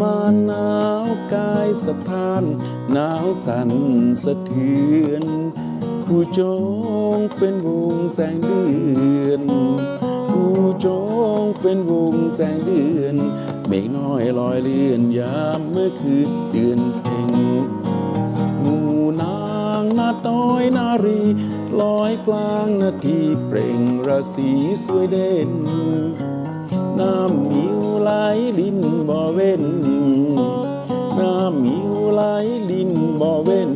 มาน หนาวสั่นสะเทือนผู้จงเป็นวงแสงเดือนผู้จงเป็นวงแสงเดือน เมฆน้อยลอยเลื่อนยามเมื่อคืนเดือนเพ็งหมู่นางนาต้อยนารีลอยกลางนาทีเปล่งราศีสวยเด่น น้ำมิวไหลลินบ่เว้น น้ำมิวไหลลินบ่เว้น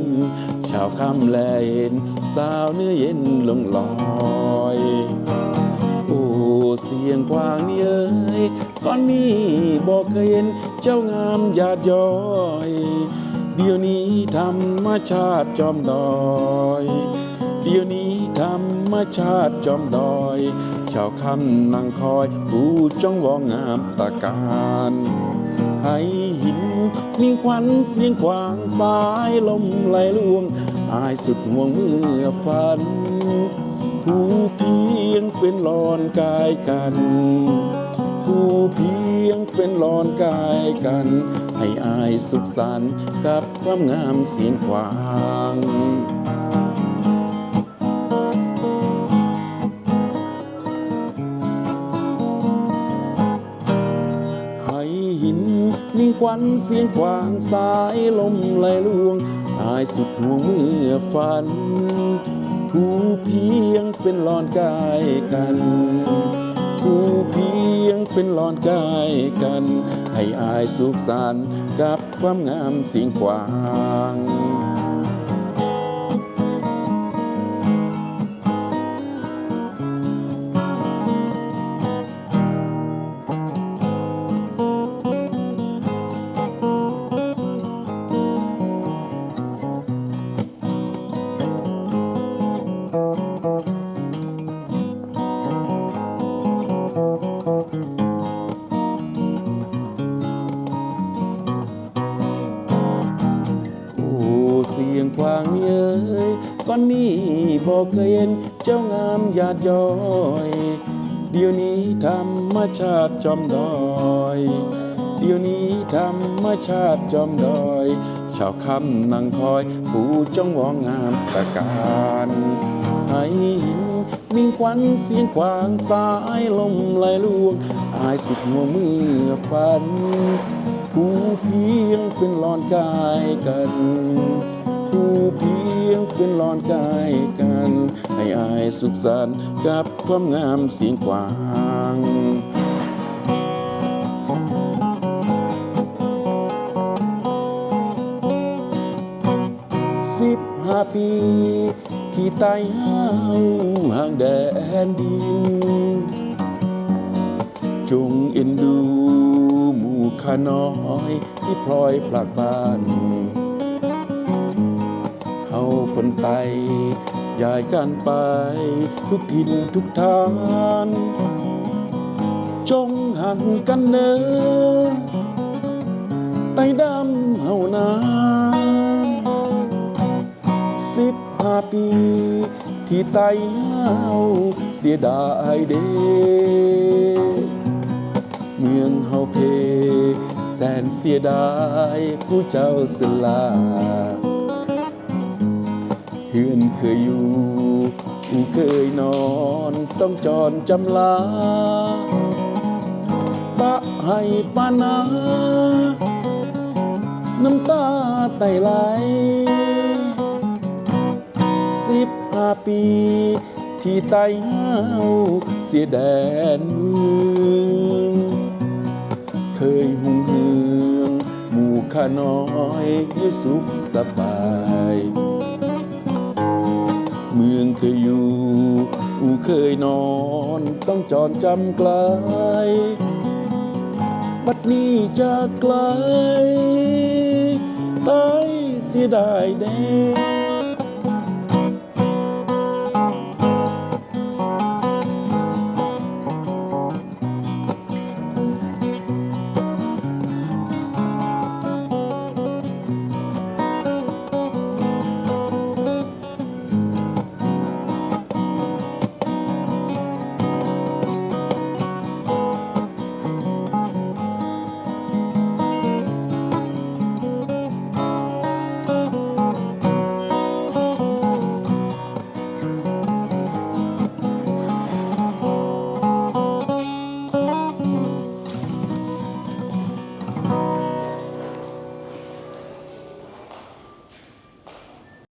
ชาวคำแลเห็น สาวเนื้อเย็นลงลอย โอ้เสียงกวางนี่เอ้ยตอนนี้บอกเคยเห็นเจ้างามหยาดย้อยเดี๋ยวนี้ธรรมชาติจอมดอย เดี๋ยวนี้ ธรรมชาติจอมดอย ชาวคำนังคอยผู้จ้องวองงามตะการให้หินมีควันเสียงขวางสายลมไหลลวง อายสุดห่วงเมื่อฝัน ผู้เพียงเป็นหลอนกายกัน ผู้เพียงเป็นหลอนกายกัน ให้อายสุขสันต์กับความงามเสียงขวาง ควันเสียงกวางสายลมไหลลวงอายสุดห่วงเมื่อฝันผู้เพียงเป็นหลอนกายกันผู้เพียงเป็นหลอนกายกัน ให้อายสุขสันต์กับความงามเสียงกวาง ยก่อนนี้บอกเคยเห็นเจ้างามหยาดย้อย เดี๋ยวนี้ธรรมชาติจอมดอย เดี๋ยวนี้ธรรมชาติจอมดอยชาวคำนังคอยผู้จ้องวองงามตะการให้หินมีควันเสียงขวางสายลมไหลลวงอายสุดหัวมือฝัน ผู้เพียงเป็นหลอนกายกัน ผู้เพียงเป็นหลอนกายกัน ให้อายสุขสันต์กับความงามเสียงกวางสิบห้าปี ที่ไต่ห้าวห่างแดนดิน จงเอ็นดูหมู่ข้าน้อยที่พลอยผลักบ้าน คนไตยายกันไป ทุกทินทุกทาน จงหันกันเนอไต่ดำเฮานาสิบห้าปี ที่ไต่เฮาเสียดายเดเมืองเฮาเพ แสนเสียดายผู้เจ้าสลา เฮือนเคยอยู่อูเคยนอนต้องจรจำลาปะให้ปานา น้ำตาไตไหลสิบห้าปี ที่ไต่เฮาเสียแดนเมืองเคยหุงเฮือง หมู่ข้าน้อยอยู่สุขสบาย เมืองเคยอยู่ อูเคยนอนต้องจอดจำไกล บัดนี้จากไกลตายเสียดายเด้